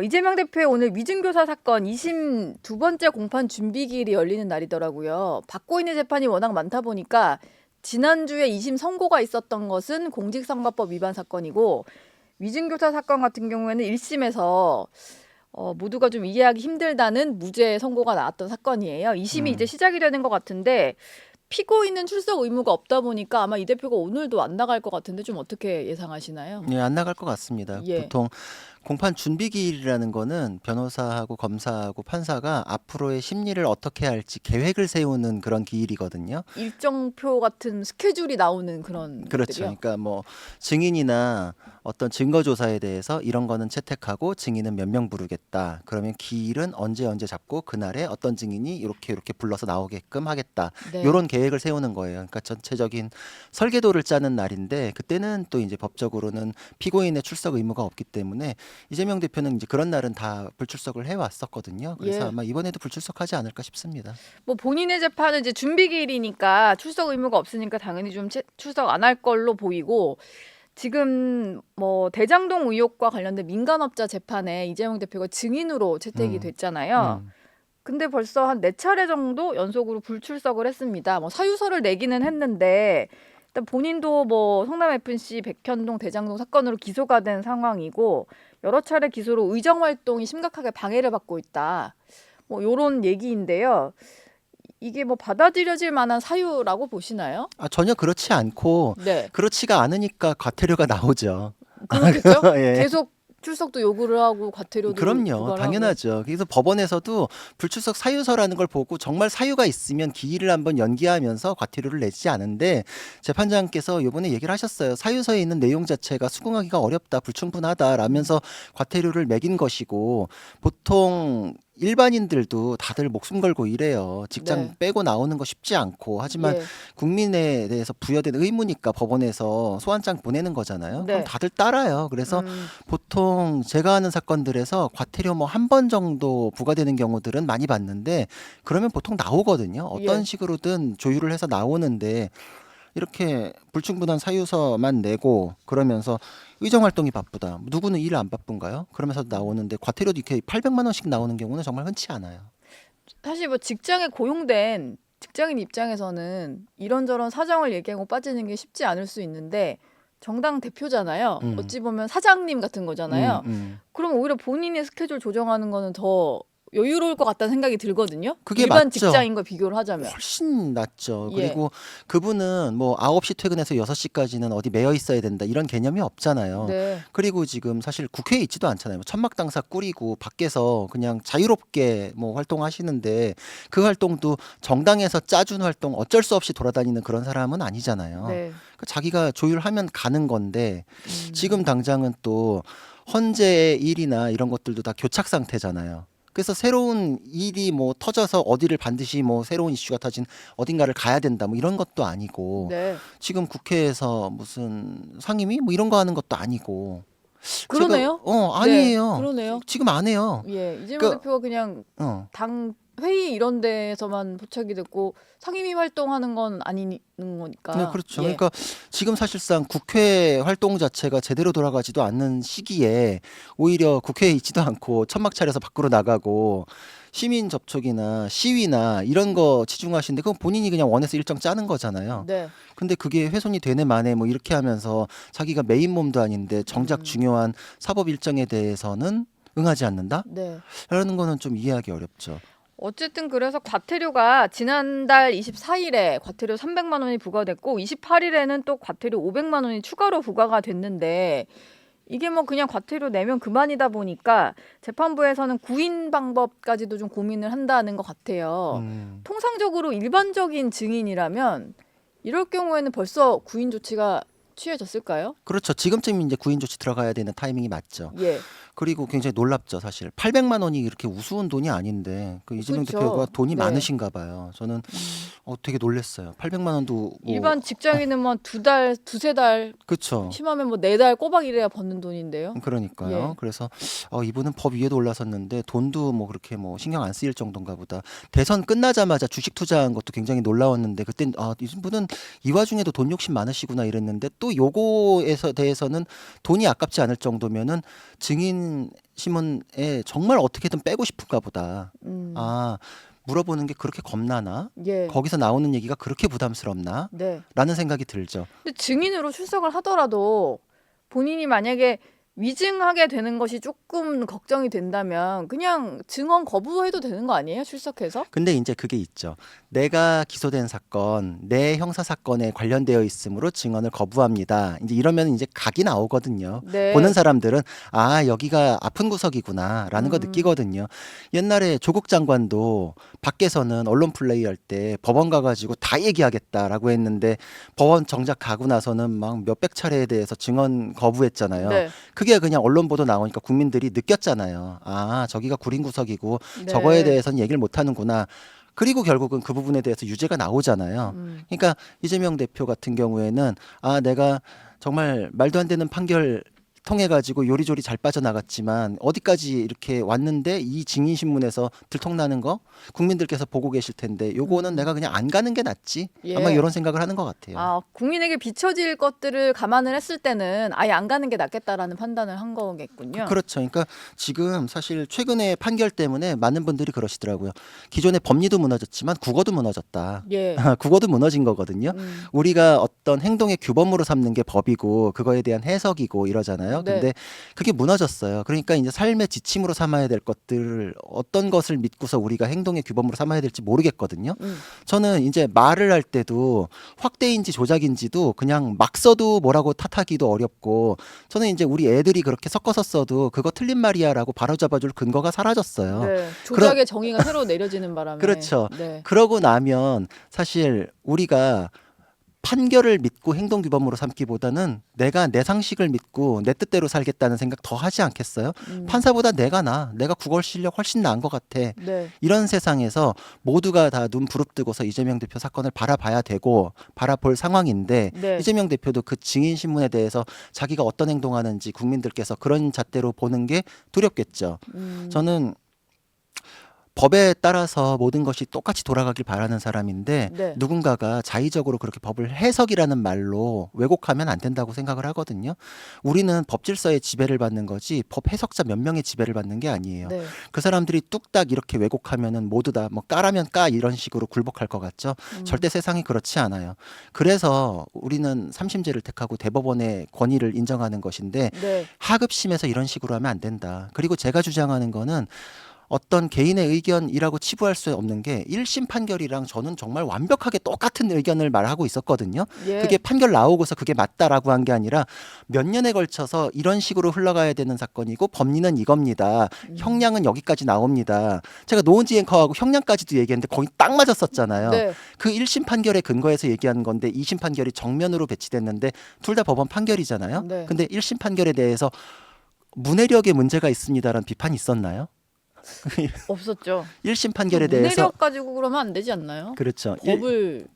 이재명 대표의 오늘 위증교사 사건 2심 두 번째 공판 준비기일이 열리는 날이더라고요. 받고 있는 재판이 워낙 많다 보니까 지난주에 2심 선고가 있었던 것은 공직선거법 위반 사건이고 위증교사 사건 같은 경우에는 1심에서 어, 모두가 좀 이해하기 힘들다는 무죄 선고가 나왔던 사건이에요. 2심이 음. 이제 시작이 되는 것 같은데 피고인은 출석 의무가 없다 보니까 아마 이 대표가 오늘도 안 나갈 것 같은데 좀 어떻게 예상하시나요? 예, 안 나갈 것 같습니다. 예. 보통 공판 준비 기일이라는 거는 변호사하고 검사하고 판사가 앞으로의 심리를 어떻게 할지 계획을 세우는 그런 기일이거든요. 일정표 같은 스케줄이 나오는 그런 그렇죠. 것들이요? 그러니까 뭐 증인이나 어떤 증거 조사에 대해서 이런 거는 채택하고 증인은 몇 명 부르겠다. 그러면 기일은 언제 언제 잡고 그날에 어떤 증인이 이렇게 이렇게 불러서 나오게끔 하겠다. 네. 요런 계획을 세우는 거예요. 그러니까 전체적인 설계도를 짜는 날인데 그때는 또 이제 법적으로는 피고인의 출석 의무가 없기 때문에 이재명 대표는 이제 그런 날은 다 불출석을 해 왔었거든요. 그래서 예. 아마 이번에도 불출석하지 않을까 싶습니다. 뭐 본인의 재판은 이제 준비 기일이니까 출석 의무가 없으니까 당연히 좀 채- 출석 안 할 걸로 보이고 지금 뭐 대장동 의혹과 관련된 민간업자 재판에 이재명 대표가 증인으로 채택이 음. 됐잖아요. 음. 근데 벌써 한 네 차례 정도 연속으로 불출석을 했습니다. 뭐 사유서를 내기는 했는데 일단 본인도 뭐 성남 FC 백현동 대장동 사건으로 기소가 된 상황이고 여러 차례 기소로 의정 활동이 심각하게 방해를 받고 있다. 뭐 요런 얘기인데요. 이게 뭐 받아들여질 만한 사유라고 보시나요? 아 전혀 그렇지 않고 네. 그렇지가 않으니까 과태료가 나오죠. 그렇겠죠? 예. 계속 출석도 요구를 하고 과태료도 그럼요, 부과를. 당연하죠. 그래서 법원에서도 불출석 사유서라는 걸 보고 정말 사유가 있으면 기일을 한번 연기하면서 과태료를 내지 않은데 재판장께서 이번에 얘기를 하셨어요. 사유서에 있는 내용 자체가 수긍하기가 어렵다, 불충분하다라면서 과태료를 매긴 것이고 보통 일반인들도 다들 목숨 걸고 일해요. 직장 네. 빼고 나오는 거 쉽지 않고 하지만 예. 국민에 대해서 부여된 의무니까 법원에서 소환장 보내는 거잖아요. 네. 그럼 다들 따라요. 그래서 음, 보통 제가 아는 사건들에서 과태료 뭐 한 번 정도 부과되는 경우들은 많이 봤는데 그러면 보통 나오거든요. 어떤 예. 식으로든 조율을 해서 나오는데 이렇게 불충분한 사유서만 내고 그러면서 의정 활동이 바쁘다. 누구는 일 안 바쁜가요? 그러면서 나오는데 과태료도 이렇게 800만 원씩 나오는 경우는 정말 흔치 않아요. 사실 뭐 직장에 고용된 직장인 입장에서는 이런저런 사정을 얘기하고 빠지는 게 쉽지 않을 수 있는데 정당 대표잖아요. 음. 어찌 보면 사장님 같은 거잖아요. 음, 음. 그럼 오히려 본인의 스케줄 조정하는 거는 더 여유로울 것 같다는 생각이 들거든요. 그게 일반 맞죠. 직장인과 비교를 하자면. 훨씬 낫죠. 예. 그리고 그분은 뭐 9시 퇴근해서 6시까지는 어디 매여 있어야 된다 이런 개념이 없잖아요. 네. 그리고 지금 사실 국회에 있지도 않잖아요. 뭐 천막 당사 꾸리고 밖에서 그냥 자유롭게 뭐 활동하시는데 그 활동도 정당에서 짜준 활동 어쩔 수 없이 돌아다니는 그런 사람은 아니잖아요. 네. 그 자기가 조율하면 가는 건데 음. 지금 당장은 또 헌재의 일이나 이런 것들도 다 교착 상태잖아요. 그래서 새로운 일이 뭐 터져서 어디를 반드시 뭐 새로운 이슈가 터진 어딘가를 가야 된다 뭐 이런 것도 아니고 네. 지금 국회에서 무슨 상임위 뭐 이런 거 하는 것도 아니고 그러네요. 제가- 어 아니에요. 네, 그러네요. 지금 안 해요. 예, 이재명 그- 대표가 그냥 어. 당 회의 이런 데에서만 포착이 됐고 상임위 활동하는 건 아니는 거니까. 네, 그렇죠. 예. 그러니까 지금 사실상 국회 활동 자체가 제대로 돌아가지도 않는 시기에 오히려 국회에 있지도 않고 천막 차려서 밖으로 나가고 시민 접촉이나 시위나 이런 거 치중하시는데 그건 본인이 그냥 원해서 일정 짜는 거잖아요. 네. 근데 그게 훼손이 되네 마네 뭐 이렇게 하면서 자기가 메인 몸도 아닌데 정작 음. 중요한 사법 일정에 대해서는 응하지 않는다? 네. 라는 거는 좀 이해하기 어렵죠. 어쨌든 그래서 과태료가 지난달 24일에 과태료 300만 원이 부과됐고 28일에는 또 과태료 500만 원이 추가로 부과가 됐는데 이게 뭐 그냥 과태료 내면 그만이다 보니까 재판부에서는 구인 방법까지도 좀 고민을 한다는 것 같아요. 음. 통상적으로 일반적인 증인이라면 이럴 경우에는 벌써 구인 조치가 취해졌을까요? 그렇죠. 지금쯤 이제 구인 조치 들어가야 되는 타이밍이 맞죠. 예. 그리고 굉장히 놀랍죠, 사실. 800만 원이 이렇게 우스운 돈이 아닌데 그 이재명 그렇죠. 대표가 돈이 네. 많으신가 봐요. 저는 어, 되게 놀랐어요. 800만 원도 뭐, 일반 직장인은 뭐두 달, 두세 달, 그렇죠. 심하면 뭐 네 달 꼬박 일해야 버는 돈인데요. 그러니까요. 예. 그래서 어, 이분은 법 위에도 올라섰는데 돈도 뭐 그렇게 뭐 신경 안 쓰일 정도인가 보다. 대선 끝나자마자 주식 투자한 것도 굉장히 놀라웠는데 그땐 아, 이분은 이 와중에도 돈 욕심 많으시구나 이랬는데 또또 요거에서 대해서는 돈이 아깝지 않을 정도면은 증인 신문에 정말 어떻게든 빼고 싶은가 보다. 음. 아 물어보는 게 그렇게 겁나나? 예. 거기서 나오는 얘기가 그렇게 부담스럽나? 네. 라는 생각이 들죠. 근데 증인으로 출석을 하더라도 본인이 만약에 위증하게 되는 것이 조금 걱정이 된다면 그냥 증언 거부해도 되는 거 아니에요? 출석해서? 근데 이제 그게 있죠. 내가 기소된 사건, 내 형사 사건에 관련되어 있으므로 증언을 거부합니다. 이제 이러면 이제 각이 나오거든요. 네. 보는 사람들은 아 여기가 아픈 구석이구나라는 거 음. 느끼거든요. 옛날에 조국 장관도 밖에서는 언론 플레이 할 때 법원 가가지고 다 얘기하겠다라고 했는데 법원 정작 가고 나서는 막 몇백 차례에 대해서 증언 거부했잖아요. 네. 그게 그냥 언론 보도 나오니까 국민들이 느꼈잖아요. 아 저기가 구린 구석이고 네. 저거에 대해서는 얘기를 못 하는구나. 그리고 결국은 그 부분에 대해서 유죄가 나오잖아요. 음. 그러니까 이재명 대표 같은 경우에는 아 내가 정말 말도 안 되는 판결 통해 가지고 요리조리 잘 빠져나갔지만 어디까지 이렇게 왔는데 이 증인 신문에서 들통나는 거 국민들께서 보고 계실 텐데 요거는 음. 내가 그냥 안 가는 게 낫지 예. 아마 이런 생각을 하는 것 같아요. 아, 국민에게 비춰질 것들을 감안을 했을 때는 아예 안 가는 게 낫겠다라는 판단을 한 거겠군요. 그렇죠. 그러니까 지금 사실 최근에 판결 때문에 많은 분들이 그러시더라고요. 기존의 법리도 무너졌지만 국어도 무너졌다. 예. 국어도 무너진 거거든요. 음. 우리가 어떤 행동의 규범으로 삼는 게 법이고 그거에 대한 해석이고 이러잖아요. 네. 근데 그게 무너졌어요. 그러니까 이제 삶의 지침으로 삼아야 될 것들을 어떤 것을 믿고서 우리가 행동의 규범으로 삼아야 될지 모르겠거든요. 음. 저는 이제 말을 할 때도 확대인지 조작인지도 그냥 막 써도 뭐라고 탓하기도 어렵고 저는 이제 우리 애들이 그렇게 섞어서 써도 그거 틀린 말이야라고 바로잡아줄 근거가 사라졌어요. 네. 조작의 정의가 새로 내려지는 바람에 그렇죠. 네. 그러고 나면 사실 우리가 판결을 믿고 행동 규범으로 삼기보다는 내가 내 상식을 믿고 내 뜻대로 살겠다는 생각 더 하지 않겠어요? 음. 판사보다 내가 나, 내가 국어 실력 훨씬 나은 것 같아. 네. 이런 세상에서 모두가 다 눈 부릅뜨고서 이재명 대표 사건을 바라봐야 되고 바라볼 상황인데 네. 이재명 대표도 그 증인 신문에 대해서 자기가 어떤 행동하는지 국민들께서 그런 잣대로 보는 게 두렵겠죠. 음. 저는 법에 따라서 모든 것이 똑같이 돌아가길 바라는 사람인데 네. 누군가가 자의적으로 그렇게 법을 해석이라는 말로 왜곡하면 안 된다고 생각을 하거든요. 우리는 법 질서의 지배를 받는 거지 법 해석자 몇 명의 지배를 받는 게 아니에요. 네. 그 사람들이 뚝딱 이렇게 왜곡하면은 모두 다 뭐 까라면 까 이런 식으로 굴복할 것 같죠. 음. 절대 세상이 그렇지 않아요. 그래서 우리는 삼심제를 택하고 대법원의 권위를 인정하는 것인데 네. 하급심에서 이런 식으로 하면 안 된다. 그리고 제가 주장하는 거는 어떤 개인의 의견이라고 치부할 수 없는 게 1심 판결이랑 저는 정말 완벽하게 똑같은 의견을 말하고 있었거든요. 예. 그게 판결 나오고서 그게 맞다라고 한 게 아니라 몇 년에 걸쳐서 이런 식으로 흘러가야 되는 사건이고 법리는 이겁니다. 음. 형량은 여기까지 나옵니다. 제가 노은지 앵커하고 형량까지도 얘기했는데 거의 딱 맞았었잖아요. 네. 그 1심 판결에 근거해서 얘기한 건데 2심 판결이 정면으로 배치됐는데 둘 다 법원 판결이잖아요. 네. 근데 1심 판결에 대해서 문해력에 문제가 있습니다라는 비판이 있었나요? 없었죠. 1심 판결에 대해서 그 문해력 가지고 그러면 안 되지 않나요? 그렇죠. 일- 법을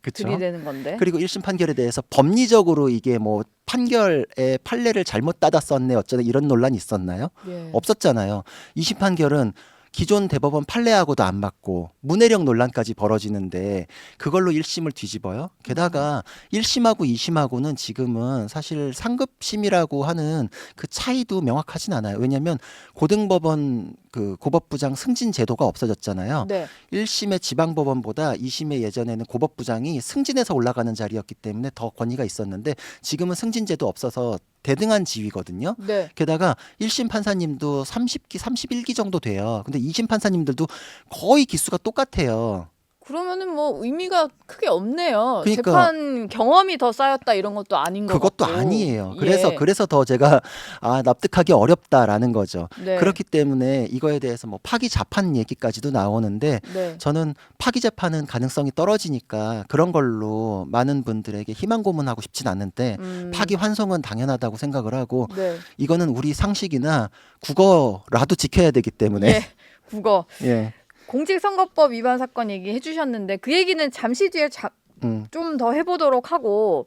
그쵸. 들이대는 건데. 그리고 1심 판결에 대해서 법리적으로 이게 뭐 판결의 판례를 잘못 따다 썼네 어쩌다 이런 논란이 있었나요? 예. 없었잖아요. 2심 판결은 기존 대법원 판례하고도 안 맞고 문해력 논란까지 벌어지는데 그걸로 1심을 뒤집어요. 게다가 1심하고 2심하고는 지금은 사실 상급심이라고 하는 그 차이도 명확하진 않아요. 왜냐하면 고등법원 그 고법부장 승진 제도가 없어졌잖아요. 네. 1심의 지방법원보다 2심의 예전에는 고법부장이 승진해서 올라가는 자리였기 때문에 더 권위가 있었는데 지금은 승진 제도 없어서 대등한 지위거든요. 네. 게다가 1심 판사님도 30기, 31기 정도 돼요. 근데 2심 판사님들도 거의 기수가 똑같아요. 그러면은 뭐 의미가 크게 없네요. 그러니까- 재판 경험이 더 쌓였다 이런 것도 아닌 것 그것도 같고. 아니에요. 그래서 예. 그래서 더 제가 아 납득하기 어렵다라는 거죠. 네. 그렇기 때문에 이거에 대해서 뭐 파기 자판 얘기까지도 나오는데 네. 저는 파기 재판은 가능성이 떨어지니까 그런 걸로 많은 분들에게 희망 고문하고 싶진 않은데 음. 파기 환송은 당연하다고 생각을 하고 네. 이거는 우리 상식이나 국어라도 지켜야 되기 때문에 예. 국어 예. 공직선거법 위반 사건 얘기해 주셨는데 그 얘기는 잠시 뒤에 음. 좀더 해보도록 하고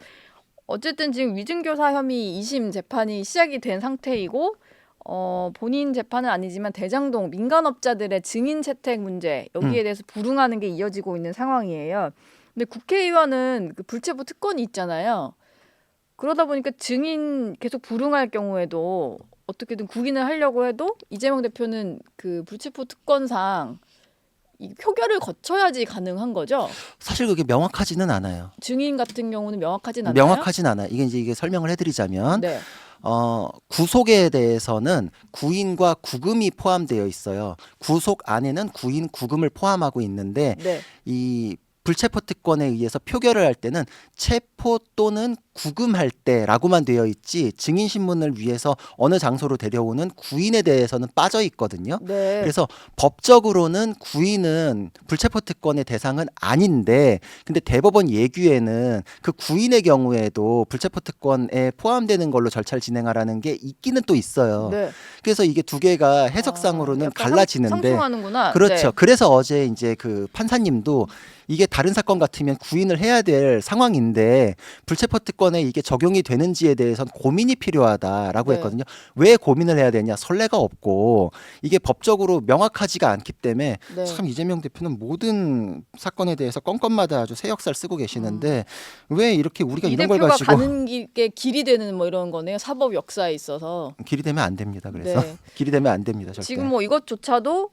어쨌든 지금 위증교사 혐의 2심 재판이 시작이 된 상태이고 어, 본인 재판은 아니지만 대장동 민간업자들의 증인 채택 문제 여기에 음. 대해서 불응하는 게 이어지고 있는 상황이에요. 근데 국회의원은 그 불체포 특권이 있잖아요. 그러다 보니까 증인 계속 불응할 경우에도 어떻게든 구인을 하려고 해도 이재명 대표는 그 불체포 특권상 이 표결을 거쳐야지 가능한 거죠. 사실 그게 명확하지는 않아요. 증인 같은 경우는 명확하진 않나요? 명확하진 않아 요. 이게 이제 이게 설명을 해드리자면 네. 어, 구속에 대해서는 구인과 구금이 포함되어 있어요. 구속 안에는 구인, 구금을 포함하고 있는데 네. 이 불체포 특권에 의해서 표결을 할 때는 체포 또는 구금할 때라고만 되어 있지 증인 신문을 위해서 어느 장소로 데려오는 구인에 대해서는 빠져 있거든요. 네. 그래서 법적으로는 구인은 불체포 특권의 대상은 아닌데 근데 대법원 예규에는 그 구인의 경우에도 불체포 특권에 포함되는 걸로 절차를 진행하라는 게 있기는 또 있어요. 네. 그래서 이게 두 개가 해석상으로는 아, 약간 갈라지는데 상, 승하는구나 그렇죠. 그래서 어제 이제 그 판사님도 이게 다른 사건 같으면 구인을 해야 될 상황인데 불체포 특권 에 이게 적용이 되는지에 대해서는 고민이 필요하다라고 네. 했거든요. 왜 고민을 해야 되냐? 선례가 없고 이게 법적으로 명확하지가 않기 때문에 네. 참 이재명 대표는 모든 사건에 대해서 건건마다 아주 새 역사를 쓰고 계시는데 왜 이렇게 우리가 이 이런 걸 대표가 가지고 가는 길에 길이 되는 뭐 이런 거네요. 사법 역사에 있어서. 길이 되면 안 됩니다. 그래서 네. 길이 되면 안 됩니다. 절대. 지금 뭐 이것조차도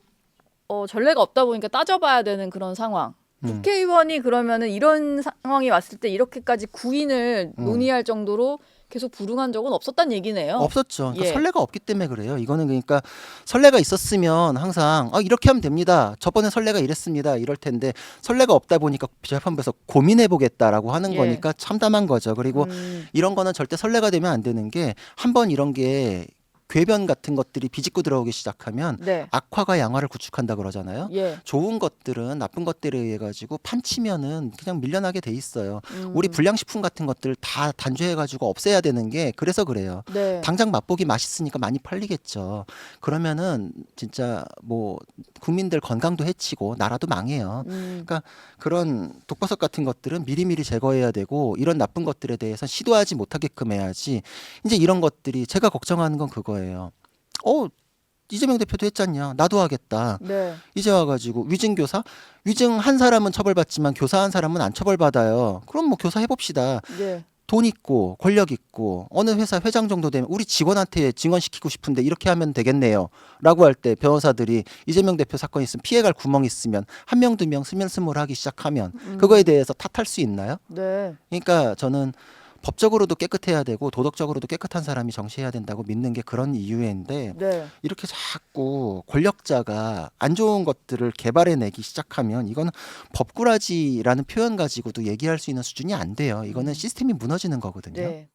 어, 전례가 없다 보니까 따져봐야 되는 그런 상황. 음. 국회의원이 그러면은 이런 상황이 왔을 때 이렇게까지 구인을 음. 논의할 정도로 계속 불응한 적은 없었단 얘기네요. 없었죠. 그러니까 예. 선례가 없기 때문에 그래요. 이거는 그러니까 선례가 있었으면 항상 아 이렇게 하면 됩니다. 저번에 선례가 이랬습니다. 이럴 텐데 선례가 없다 보니까 재판부에서 고민해 보겠다라고 하는 예. 거니까 참담한 거죠. 그리고 음, 이런 거는 절대 선례가 되면 안 되는 게 한 번 이런 게 궤변 같은 것들이 비집고 들어오기 시작하면 네. 악화가 양화를 구축한다 그러잖아요. 예. 좋은 것들은 나쁜 것들에 의해 가지고 판치면은 그냥 밀려나게 돼 있어요. 음, 우리 불량식품 같은 것들 다 단죄해 가지고 없애야 되는 게 그래서 그래요. 네. 당장 맛보기 맛있으니까 많이 팔리겠죠. 그러면은 진짜 뭐 국민들 건강도 해치고 나라도 망해요. 음, 그런 독버섯 같은 것들은 미리미리 제거해야 되고 이런 나쁜 것들에 대해서 시도하지 못하게끔 해야지. 이제 이런 것들이 제가 걱정하는 건 그거예요. 어 이재명 대표도 했잖냐. 나도 하겠다. 네. 이제 와가지고 위증 교사 위증 한 사람은 처벌받지만 교사 한 사람은 안 처벌받아요. 그럼 뭐 교사 해봅시다. 네. 돈 있고 권력 있고 어느 회사 회장 정도 되면 우리 직원한테 증언시키고 싶은데 이렇게 하면 되겠네요. 라고 할 때 변호사들이 이재명 대표 사건 있으면 피해갈 구멍 있으면 한 명 두 명 스멀스멀 하기 시작하면 음, 그거에 대해서 탓할 수 있나요? 네. 그러니까 저는 법적으로도 깨끗해야 되고 도덕적으로도 깨끗한 사람이 정치해야 된다고 믿는 게 그런 이유인데 네. 이렇게 자꾸 권력자가 안 좋은 것들을 개발해내기 시작하면 이거는 법꾸라지라는 표현 가지고도 얘기할 수 있는 수준이 안 돼요. 이거는 음. 시스템이 무너지는 거거든요. 네.